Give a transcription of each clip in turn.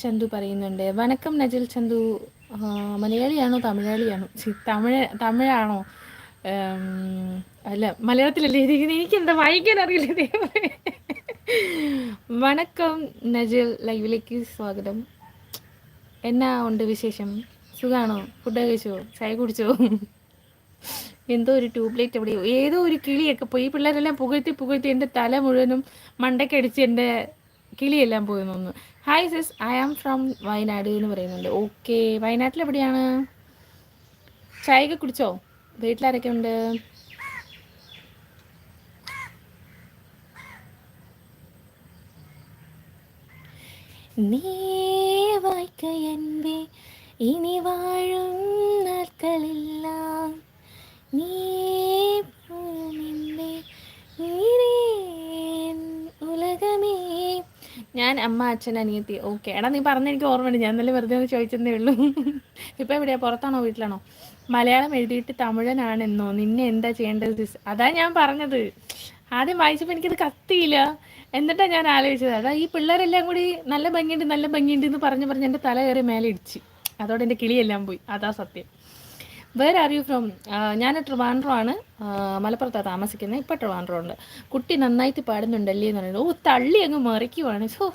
ചന്തു പറയുന്നുണ്ട്. വണക്കം നജിൽ ചന്തു മലയാളിയാണോ തമിഴാളിയാണോ? തമിഴ് തമിഴാണോ? അല്ല മലയാളത്തിലല്ലേ ഇരിക്കുന്നത് എനിക്ക് എന്താ വായിക്കാൻ അറിയില്ല. വണക്കം നജിൽ ലൈവിലേക്ക് സ്വാഗതം. എന്നാ ഉണ്ട് വിശേഷം? സുഖാണോ? ഫുഡ് കഴിച്ചോ? ചായ കുടിച്ചോ? എന്തോ ഒരു ട്യൂബ്ലൈറ്റ് എവിടെയോ ഏതോ ഒരു കിളിയൊക്കെ പോയി. പിള്ളേരെല്ലാം പുകഴ്ത്തി പുകഴ്ത്തി എന്റെ തല മുഴുവനും മണ്ടക്കടിച്ച് എന്റെ കിളിയെല്ലാം പോയി തോന്നുന്നു hi sis I am from Wayanad എന്ന് പറയുന്നുണ്ട്. ഓക്കെ വയനാട്ടിൽ എവിടെയാണ്? ചായയൊക്കെ കുടിച്ചോ? വീട്ടിലാരൊക്കെ ഉണ്ട്? നീവായ്ക്കയൻപേ ഇനി വാഴും നീ നീ ഞാൻ അമ്മ അച്ഛൻ അനിയത്തി. ഓക്കെ എടാ നീ പറഞ്ഞ എനിക്ക് ഓർമ്മയുണ്ട്. ഞാൻ നല്ല വെറുതെ ഒന്ന് ചോദിച്ചതേ ഉള്ളൂ. ഇപ്പം എവിടെയാ? പുറത്താണോ വീട്ടിലാണോ? മലയാളം എഴുതിയിട്ട് തമിഴനാണെന്നോ? നിന്നെ എന്താ ചെയ്യേണ്ടത്? അതാ ഞാൻ പറഞ്ഞത്. ആദ്യം വായിച്ചപ്പോൾ എനിക്കത് കത്തിയില്ല. എന്നിട്ടാ ഞാൻ ആലോചിച്ചത്. അതാ ഈ പിള്ളേരെല്ലാം കൂടി നല്ല ഭംഗിയുണ്ട് നല്ല ഭംഗിയുണ്ട് എന്ന് പറഞ്ഞ് പറഞ്ഞ് എന്റെ തല കയറി മേലെ ഇടിച്ച്. അതോടെ എന്റെ കിളിയെല്ലാം പോയി. അതാ സത്യം. വേറെ ആർ യു ഫ്രോം ഞാൻ ട്രിവാൻഡ്രോ ആണ്. ആ, മലപ്പുറത്താണ് താമസിക്കുന്നത് ഇപ്പം ട്രിവാൻഡ്രോ ഉണ്ട്. കുട്ടി നന്നായിട്ട് പാടുന്നുണ്ടല്ലേ എന്ന് പറയുന്നത് ഓ തള്ളി അങ്ങ് മറിക്കുവാണ്. സോ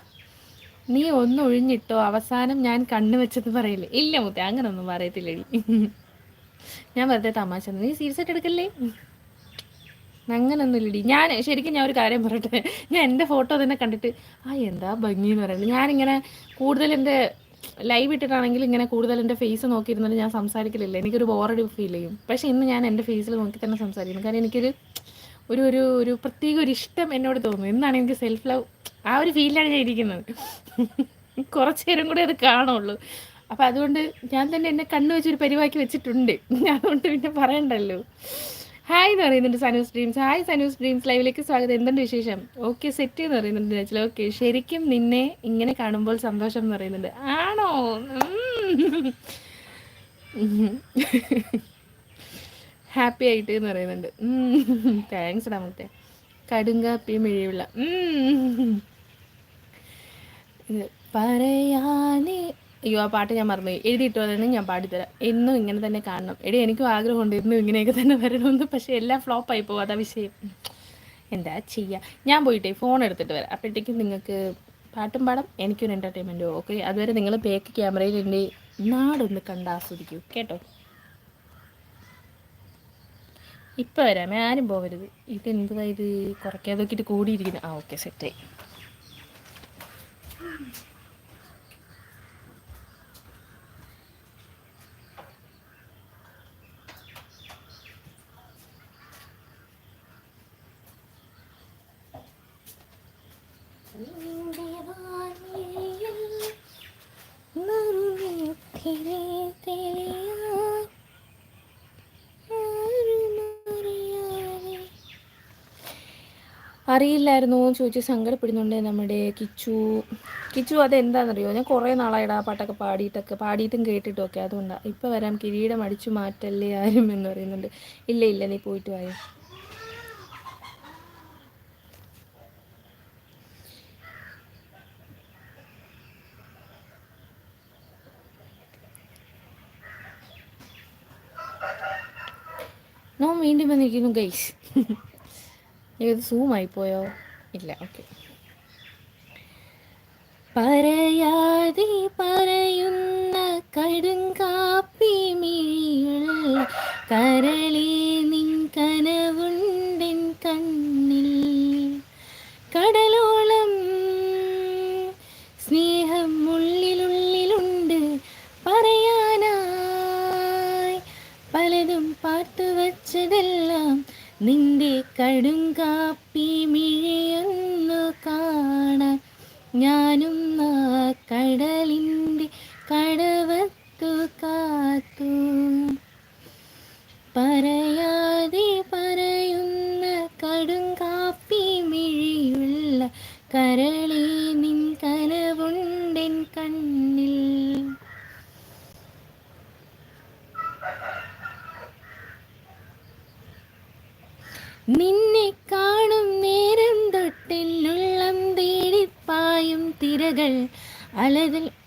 നീ ഒന്ന് ഒഴിഞ്ഞിട്ടോ. അവസാനം ഞാൻ കണ്ണു വെച്ചെന്ന് പറയില്ലേ. ഇല്ല മുത്തേ അങ്ങനൊന്നും പറയത്തില്ലടി ഞാൻ വെറുതെ തമാശ നീ സീരിയസ് ആയിട്ട് എടുക്കല്ലേ? അങ്ങനൊന്നുമില്ലടി ഞാൻ ശരിക്കും ഞാൻ ഒരു കാര്യം പറയട്ടെ. ഞാൻ എന്റെ ഫോട്ടോ തന്നെ കണ്ടിട്ട് ആ എന്താ ഭംഗി എന്ന് പറയുന്നത്. ഞാനിങ്ങനെ കൂടുതൽ എന്റെ ലൈവ് ഇട്ടിട്ടാണെങ്കിൽ ഇങ്ങനെ കൂടുതൽ എന്റെ ഫേസ് നോക്കിയിരുന്നിട്ട് ഞാൻ സംസാരിക്കലില്ല. എനിക്കൊരു ബോറടി ഫീൽ ചെയ്യും. പക്ഷേ ഇന്ന് ഞാൻ എന്റെ ഫേസിൽ നോക്കി തന്നെ സംസാരിക്കുന്നു. കാരണം എനിക്കൊരു ഒരു ഒരു ഒരു പ്രത്യേക ഒരു ഇഷ്ടം എന്നോട് തോന്നുന്നു. എന്നാണ് എനിക്ക് സെൽഫ് ലവ് ആ ഒരു ഫീലിലാണ് ഞാൻ ഇരിക്കുന്നത്. കുറച്ച് നേരം കൂടെ അത് കാണുള്ളൂ. അപ്പം അതുകൊണ്ട് ഞാൻ തന്നെ എന്നെ കണ്ണു വെച്ചൊരു പരിവാക്കി വെച്ചിട്ടുണ്ട്. അതുകൊണ്ട് പിന്നെ പറയണ്ടല്ലോ. ഹായ് എന്ന് പറയുന്നുണ്ട് Sanoos dreams hi Sanoos dreams ലൈവിലേക്ക് സ്വാഗതം. എന്തുണ്ട് വിശേഷം? ഓക്കെ സെറ്റ് എന്ന് പറയുന്നുണ്ട് ചേച്ചി ഓക്കെ ശരിക്കും നിന്നെ ഇങ്ങനെ കാണുമ്പോൾ സന്തോഷം എന്ന് പറയുന്നുണ്ട്. ആണോ? ഹാപ്പി ആയിട്ട് എന്ന് പറയുന്നുണ്ട്. താങ്ക്സ് ഡാ ഡാമത്തെ കടുങ്കാപ്പിയും മിഴിയുള്ള ഉം. അയ്യോ ആ പാട്ട് ഞാൻ മറന്നു എഴുതിയിട്ട് തന്നെ ഞാൻ പാടിത്തരാം. എന്നും ഇങ്ങനെ തന്നെ കാണണം. എടി എനിക്കും ആഗ്രഹമുണ്ട് എന്നും ഇങ്ങനെയൊക്കെ തന്നെ വരണമെന്ന് പക്ഷേ എല്ലാം ഫ്ലോപ്പായി പോകും അതാ വിഷയം. എന്താ ചെയ്യുക ഞാൻ പോയിട്ടേ ഫോൺ എടുത്തിട്ട് വരാം. അപ്പോഴത്തേക്കും നിങ്ങൾക്ക് പാട്ടും പാടാം എനിക്കൊരു എന്റർടൈൻമെന്റും ഓക്കെ അതുവരെ നിങ്ങൾ ബാക്ക് ക്യാമറയിൽ എന്റെ നാടൊന്ന് കണ്ട് ആസ്വദിക്കൂ. കേട്ടോ? ഇപ്പം വരാമേ ആരും പോകരുത് ഇത് എന്തുവാ ഇത്? കുറയ്ക്കാതെ നോക്കിയിട്ട് കൂടിയിരിക്കുന്നു. ആ ഓക്കെ സെറ്റായി അറിയില്ലായിരുന്നോ എന്ന് ചോദിച്ച് സങ്കടപ്പെടുന്നുണ്ട് നമ്മുടെ കിച്ചു. കിച്ചു അതെന്താണെന്നറിയോ ഞാൻ കുറേ നാളായിട്ട് ആ പാട്ടൊക്കെ പാടിയിട്ടൊക്കെ പാടിയിട്ടും കേട്ടിട്ടും ഒക്കെ അതുകൊണ്ടാണ് ഇപ്പം വരാം കിരീടം അടിച്ചു മാറ്റല്ലേ ആരും എന്ന് പറയുന്നുണ്ട്. ഇല്ല ഇല്ല നീ പോയിട്ട് വായോ? നോ വീണ്ടും വന്നിരിക്കുന്നു ഗൈസ് ഇത് സൂമായി പോയോ ഇല്ല ഓക്കെ പറയാതെ പറയുന്ന കടുങ്കാപ്പി മിഴിയുള്ള കരളേ നിൻ കനവുണ്ടെൻ കണ്ണിൽ. കടലോളം സ്നേഹം ഉള്ളിലുള്ളിലുണ്ട്. പറയാനായി പലതും പാർത്തു വച്ചതെല്ലാം നിന്റെ കടുങ്കാപ്പി മിഴിയൊന്നു കാണാൻ ഞാനും ആ കടലിന്റെ കടവത്തു കാത്തു. പറയാതെ പറയുന്ന കടുങ്കാപ്പി മിഴിയുള്ള കരളേ നിന്നെ കാണും നേരം തൊട്ടെല്ലുള്ളം തേടിപ്പായും തിരകൾ അലകൾ